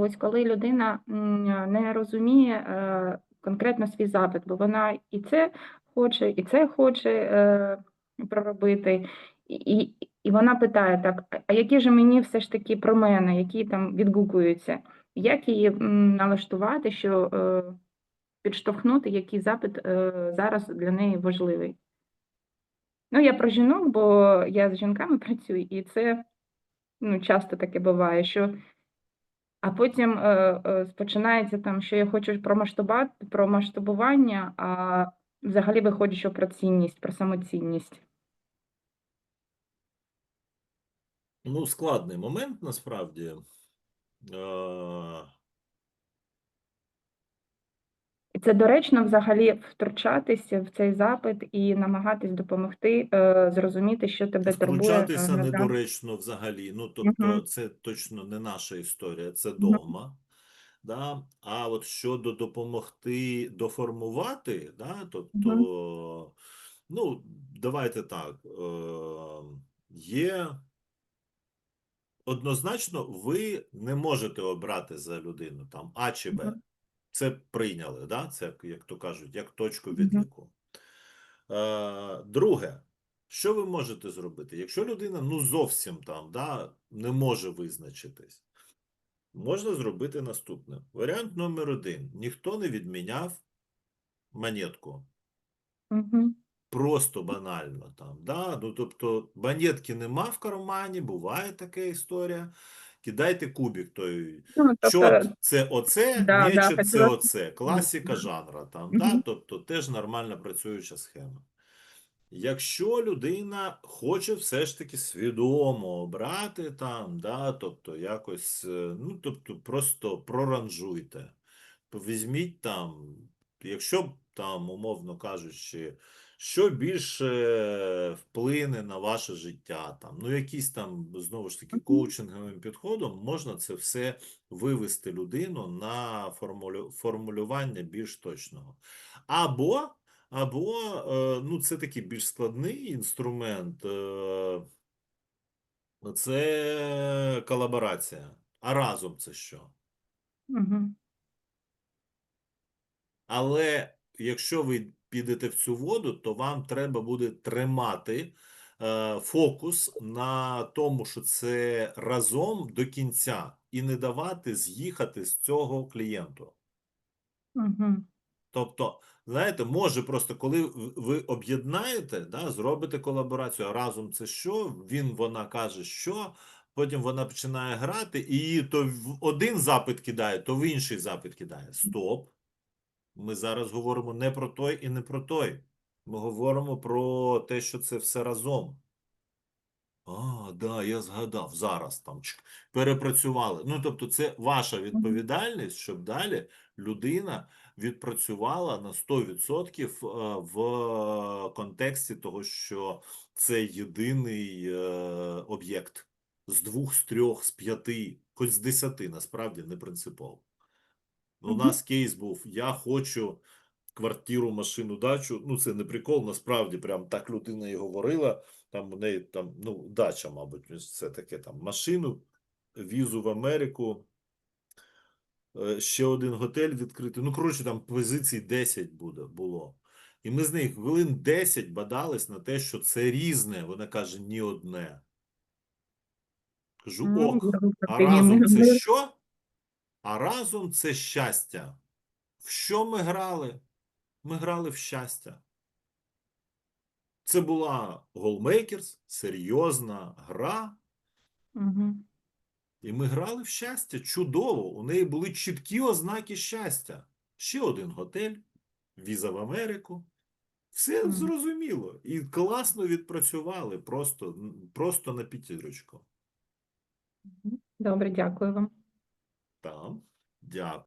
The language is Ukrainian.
Ось коли людина не розуміє е, конкретно свій запит, бо вона і це хоче, і це хоче е, проробити, і, і, вона питає так: «А- які ж мені все ж таки про мене, які там відгукуються? Як її налаштувати, що е, підштовхнути, який запит зараз для неї важливий? Ну, я про жінок, бо я з жінками працюю, і це ну, часто таке буває, що а потім е, е, починається там, що я хочу про масштаба, про масштабування, а взагалі виходить, що про цінність, про самоцінність. Ну, складний момент насправді. Е, І це доречно взагалі втручатися в цей запит і намагатись допомогти е, зрозуміти, що тебе турбує. е, Втручатися недоречно взагалі. Ну, тобто, Мгм. це точно не наша історія, це Мгм. догма. Да? А от щодо допомогти доформувати, да, тобто, ну, давайте так. Е, є однозначно, ви не можете обрати за людину там А чи Б. Це прийняли, да? Це, як- то кажуть, як точку відліку. Е, друге, що ви можете зробити? Якщо людина ну зовсім там да, не може визначитись, можна зробити наступне. Варіант номер один. Ніхто не відміняв монетку. Просто банально там. Да? Ну, тобто, монетки нема в кармані, буває така історія. Кидайте кубик той. Ну, тобто, Чот це оце, да, да, це хотіла оце. Класика жанра там, Мгм. да? Тобто теж нормально працююча схема. Якщо людина хоче все ж таки свідомо обрати там, да, тобто якось, е, ну, тобто просто проранжуйте. Візьміть там, якщо там, умовно кажучи, що більше вплине на ваше життя, там, ну, якісь там, знову ж таки, коучинговим підходом можна це все вивести людину на формулю, формулювання більш точного. Або, або е, ну, це такий більш складний інструмент, е, це колаборація. А разом це що? Мгм. Але якщо ви підете в цю воду, то вам треба буде тримати е, фокус на тому, що це разом до кінця, і не давати з'їхати з цього клієнту. Мгм. Тобто, знаєте, може просто коли ви об'єднаєте, да, зробите колаборацію, а разом це що? Він, вона каже, що. Потім вона починає грати, і то в один запит кидає, то в інший запит кидає. Стоп. Ми зараз говоримо не про той і не про той. Ми говоримо про те, що це все разом. А, да, я згадав. Зараз там перепрацювали. Ну, тобто, це ваша відповідальність, щоб далі людина відпрацювала на 100% е, в контексті того, що це єдиний е, об'єкт з двох, з трьох, з п'яти, хоч з десяти, насправді не принципово. У нас кейс був: я хочу квартиру, машину, дачу. Ну, це не прикол, насправді, прям так людина і говорила. Там у неї там, ну, дача, мабуть, це таке там машину, візу в Америку. е, Ще один готель відкритий. Ну, коротше, там позицій 10 буде, було. І ми з них хвилин 10 бадались на те, що це різне. Вона каже, ні одне. Кажу, Ну, ок. А разом це що? А разом це щастя. В що ми грали? Ми грали в щастя. Це була Голмейкерс, серйозна гра, Мгм. і ми грали в щастя. Чудово! У неї були чіткі ознаки щастя. Ще один готель, віза в Америку. Все Мгм. зрозуміло. І класно відпрацювали, просто, просто на п'ятірочку. Добре, дякую вам. Там. Дякую.